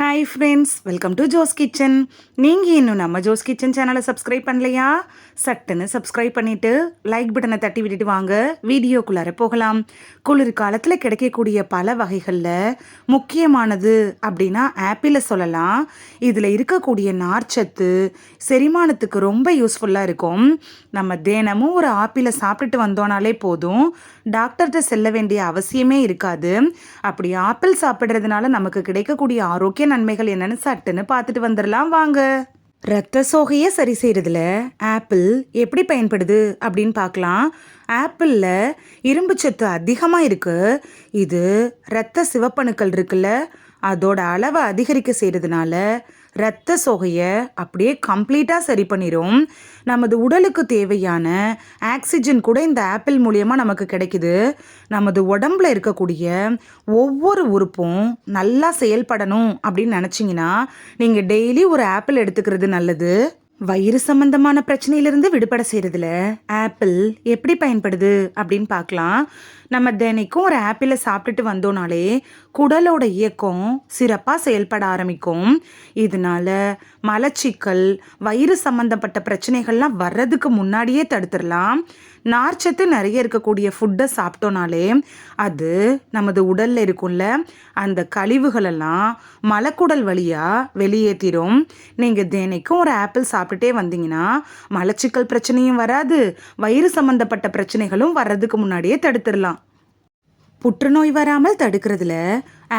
Hi friends welcome to Jo's kitchen நீங்கள் இன்னும் நம்ம ஜோஸ் கிச்சன் சேனலை சப்ஸ்கிரைப் பண்ணலையா? சட்டுன்னு சப்ஸ்கிரைப் பண்ணிவிட்டு லைக் பட்டனை தட்டி விட்டுட்டு வாங்க. வீடியோக்குள்ளார போகலாம். குளிர் காலத்தில் கிடைக்கக்கூடிய பல வகைகளில் முக்கியமானது அப்படின்னா ஆப்பிளை சொல்லலாம். இதில் இருக்கக்கூடிய நார்ச்சத்து செரிமானத்துக்கு ரொம்ப யூஸ்ஃபுல்லாக இருக்கும். நம்ம தினமும் ஒரு ஆப்பிளை சாப்பிட்டுட்டு வந்தோனாலே போதும். டாக்டர்கிட்ட செல்ல வேண்டிய அவசியமே இருக்காது. அப்படி ஆப்பிள் சாப்பிட்றதுனால நமக்கு கிடைக்கக்கூடிய ஆரோக்கிய நன்மைகள் என்னன்னு சட்டுன்னு பார்த்துட்டு வந்துடலாம் வாங்க. ரத்த சோகையை சரி செய்கிறதுல ஆப்பிள் எப்படி பயன்படுது அப்படின்னு பார்க்கலாம். ஆப்பிளில் இரும்பு சத்து அதிகமாக இருக்குது இது இரத்த சிவப்பணுக்கள் இருக்குல்ல அதோட அளவை அதிகரிக்க செய்கிறதுனால இரத்த சோகையை அப்படியே கம்ப்ளீட்டாக சரி பண்ணிடும் நமது உடலுக்கு தேவையான ஆக்சிஜன் கூட இந்த ஆப்பிள் மூலியமாக நமக்கு கிடைக்குது. நமது உடம்புல இருக்கக்கூடிய ஒவ்வொரு உறுப்பும் நல்லா செயல்படணும் அப்படின்னு நினச்சிங்கன்னா நீங்கள் டெய்லி ஒரு ஆப்பிள் எடுத்துக்கிறது நல்லது. வயிறு சம்பந்தமான பிரச்சனையிலிருந்து விடுபட செய்கிறதுல ஆப்பிள் எப்படி பயன்படுது அப்படின்னு பார்க்கலாம். நம்ம தினைக்கும் ஒரு ஆப்பிளை சாப்பிட்டுட்டு வந்தோனாலே குடலோட இயக்கம் சிறப்பாக செயல்பட ஆரம்பிக்கும். இதனால மலச்சிக்கல் வயிறு சம்மந்தப்பட்ட பிரச்சனைகள்லாம் வர்றதுக்கு முன்னாடியே தடுத்துடலாம். நார்ச்சத்து நிறைய இருக்கக்கூடிய ஃபுட்டை சாப்பிட்டோனாலே அது நமது உடலில் இருக்கும்ல அந்த கழிவுகளெல்லாம் மலக்குடல் வழியாக வெளியேற்றிடும் நீங்கள் தினைக்கும் ஒரு ஆப்பிள் சாப்பிட்டுட்டே வந்தீங்கன்னா மலச்சிக்கல் பிரச்சனையும் வராது வயிறு சம்மந்தப்பட்ட பிரச்சனைகளும் வர்றதுக்கு முன்னாடியே தடுத்துடலாம். புற்றுநோய் வராமல் தடுக்கிறதுல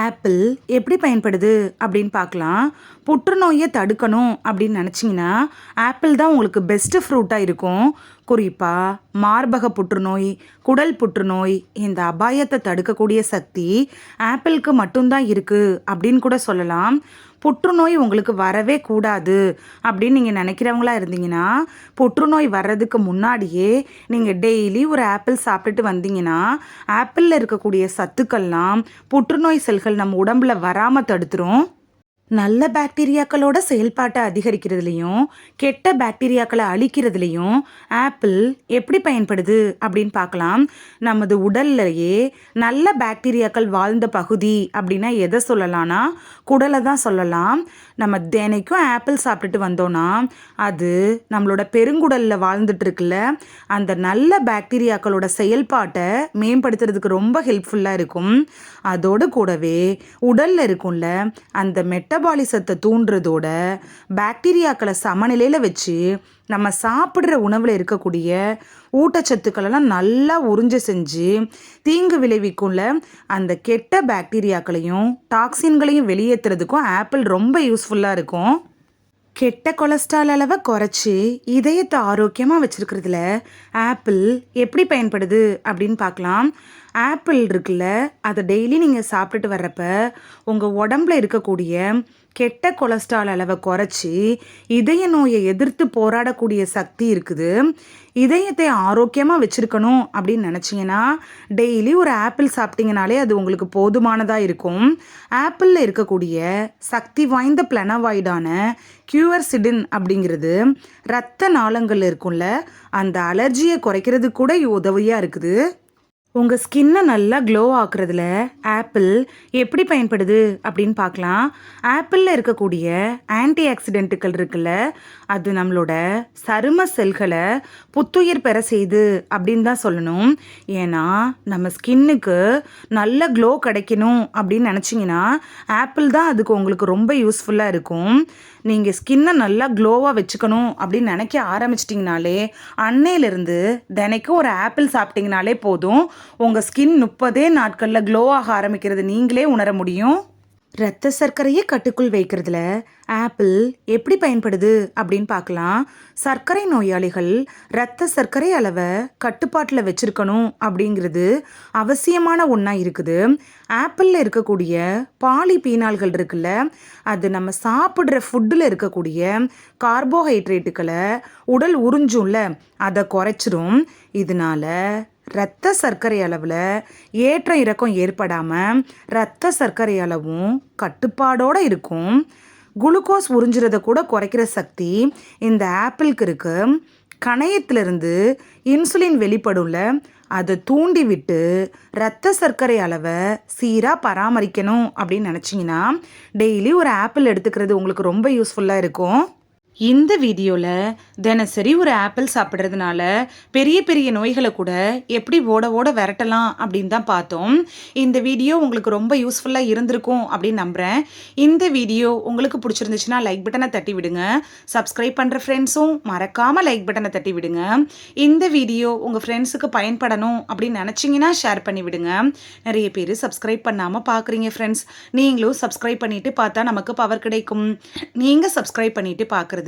ஆப்பிள் எப்படி பயன்படுது அப்படின்னு பார்க்கலாம். புற்றுநோயை தடுக்கணும் அப்படின்னு நினச்சிங்கன்னா ஆப்பிள் தான் உங்களுக்கு பெஸ்ட்டு ஃப்ரூட்டாக இருக்கும். குறிப்பாக மார்பக புற்றுநோய் குடல் புற்றுநோய் இந்த அபாயத்தை தடுக்கக்கூடிய சக்தி ஆப்பிளுக்கு மட்டும்தான் இருக்குது அப்படின்னு கூட சொல்லலாம். புற்றுநோய் உங்களுக்கு வரவே கூடாது அப்படின்னு நீங்கள் நினைக்கிறவங்களா இருந்தீங்கன்னா புற்றுநோய் வர்றதுக்கு முன்னாடியே நீங்கள் டெய்லி ஒரு ஆப்பிள் சாப்பிட்டுட்டு வந்தீங்கன்னா ஆப்பிளில் இருக்கக்கூடிய சத்துக்கள்லாம் புற்றுநோய் செல்கள் நம்ம உடம்புல வராமல் தடுத்துரும். நல்ல பாக்டீரியாக்களோட செயல்பாட்டை அதிகரிக்கிறதுலையும் கெட்ட பாக்டீரியாக்களை அழிக்கிறதுலையும் ஆப்பிள் எப்படி பயன்படுது அப்படின்னு பார்க்கலாம். நமது உடல்லையே நல்ல பாக்டீரியாக்கள் வாழ்ந்த பகுதி அப்படின்னா எதை சொல்லலாம்னா குடலை தான் சொல்லலாம். நம்ம தினைக்கும் ஆப்பிள் சாப்பிட்டுட்டு வந்தோன்னா அது நம்மளோட பெருங்குடலில் வாழ்ந்துட்டு இருக்குல்ல அந்த நல்ல பாக்டீரியாக்களோட செயல்பாட்டை மேம்படுத்துறதுக்கு ரொம்ப ஹெல்ப்ஃபுல்லாக இருக்கும். அதோடு கூடவே உடலில் இருக்கும்ல அந்த மெட்டபாலிசத்தை தூண்டுறதோட பாக்டீரியாக்களை சமநிலையில் வச்சு நம்ம சாப்பிட்ற உணவில் இருக்கக்கூடிய ஊட்டச்சத்துக்களெல்லாம் நல்லா உறிஞ்சு செஞ்சு தீங்கு விளைவிக்கும்ல அந்த கெட்ட பாக்டீரியாக்களையும் டாக்ஸின்களையும் வெளியேற்றுறதுக்கும் ஆப்பிள் ரொம்ப யூஸ்ஃபுல்லாக இருக்கும். கெட்ட கொலஸ்ட்ரால் அளவை குறைச்சி இதயத்தை ஆரோக்கியமாக வச்சுருக்கிறதுல ஆப்பிள் எப்படி பயன்படுது அப்படின்னு பார்க்கலாம். ஆப்பிள் இருக்குல்ல அதை டெய்லி நீங்கள் சாப்பிட்டுட்டு வர்றப்ப உங்கள் உடம்புல இருக்கக்கூடிய கெட்ட கொலஸ்ட்ரால் அளவை குறைச்சி இதய நோயை எதிர்த்து போராடக்கூடிய சக்தி இருக்குது. இதயத்தை ஆரோக்கியமாக வச்சுருக்கணும் அப்படின்னு நினச்சிங்கன்னா டெய்லி ஒரு ஆப்பிள் சாப்பிட்டீங்கனாலே அது உங்களுக்கு போதுமானதாக இருக்கும். ஆப்பிளில் இருக்கக்கூடிய சக்தி வாய்ந்த பிளனவாய்டான கியூவர்சிடின் அப்படிங்கிறது ரத்த நாளங்கள் இருக்கும்ல அந்த அலர்ஜியை குறைக்கிறது கூட உதவியாக இருக்குது. உங்கள் ஸ்கின்னை நல்லா க்ளோ ஆக்குறதுல ஆப்பிள் எப்படி பயன்படுது அப்படின்னு பார்க்கலாம். ஆப்பிளில் இருக்கக்கூடிய ஆன்டி ஆக்சிடென்ட்டுகள் இருக்குல்ல அது நம்மளோட சரும செல்களை புத்துயிர் பெற செய்து அப்படின்னு தான் சொல்லணும். ஏன்னா நம்ம ஸ்கின்னுக்கு நல்ல க்ளோ கிடைக்கணும் அப்படின்னு நினச்சிங்கன்னா ஆப்பிள் தான் அதுக்கு உங்களுக்கு ரொம்ப யூஸ்ஃபுல்லாக இருக்கும். நீங்கள் ஸ்கின்னை நல்லா க்ளோவாக வச்சுக்கணும் அப்படின்னு நினைக்க ஆரம்பிச்சிட்டிங்கனாலே அன்னையிலேருந்து தினைக்கும் ஒரு ஆப்பிள் சாப்பிட்டிங்கனாலே போதும். உங்கள் ஸ்கின் முப்பதே நாட்களில் க்ளோ ஆக ஆரம்பிக்கிறது நீங்களே உணர முடியும். இரத்த சர்க்கரையை கட்டுக்குள் வைக்கிறதுல ஆப்பிள் எப்படி பயன்படுது அப்படின்னு பார்க்கலாம். சர்க்கரை நோயாளிகள் இரத்த சர்க்கரை அளவை கட்டுப்பாட்டில் வச்சுருக்கணும் அப்படிங்கிறது அவசியமான ஒன்றா இருக்குது. ஆப்பிளில் இருக்கக்கூடிய பாலி பீனால்கள் இருக்குல்ல அது நம்ம சாப்பிட்ற ஃபுட்டில் இருக்கக்கூடிய கார்போஹைட்ரேட்டுகளை உடல் உறிஞ்சும்ல அதை குறைச்சிரும். இதனால இரத்த சர்க்கரை அளவில் ஏற்ற இறக்கம் ஏற்படாமல் இரத்த சர்க்கரை அளவும் கட்டுப்பாடோடு இருக்கும். குளுக்கோஸ் உறிஞ்சுறத கூட குறைக்கிற சக்தி இந்த ஆப்பிளுக்கு இருக்குது கணையத்திலிருந்து இன்சுலின் வெளிப்படும்ல அதை தூண்டி விட்டு ரத்த சர்க்கரை அளவை சீராக பராமரிக்கணும் அப்படின்னு நினச்சிங்கன்னா டெய்லி ஒரு ஆப்பிள் எடுத்துக்கிறது உங்களுக்கு ரொம்ப யூஸ்ஃபுல்லாக இருக்கும். இந்த வீடியோவில் தினசரி ஒரு ஆப்பிள் சாப்பிட்றதுனால பெரிய பெரிய நோய்களை கூட எப்படி ஓட ஓட விரட்டலாம் அப்படின்னு தான் பார்த்தோம். இந்த வீடியோ உங்களுக்கு ரொம்ப யூஸ்ஃபுல்லாக இருந்திருக்கும் அப்படின்னு நம்புகிறேன் இந்த வீடியோ உங்களுக்கு பிடிச்சிருந்துச்சுன்னா லைக் பட்டனை தட்டி விடுங்க. சப்ஸ்கிரைப் பண்ணுற ஃப்ரெண்ட்ஸும் மறக்காமல் லைக் பட்டனை தட்டி விடுங்க. இந்த வீடியோ உங்கள் ஃப்ரெண்ட்ஸுக்கு பயன்படணும் அப்படின்னு நினச்சிங்கன்னா ஷேர் பண்ணி விடுங்க. நிறைய பேர் சப்ஸ்கிரைப் பண்ணாமல் பார்க்குறீங்க ஃப்ரெண்ட்ஸ் நீங்களும் சப்ஸ்கிரைப் பண்ணிவிட்டு பார்த்தா நமக்கு பவர் கிடைக்கும். நீங்கள் சப்ஸ்கிரைப் பண்ணிவிட்டு பார்க்குறது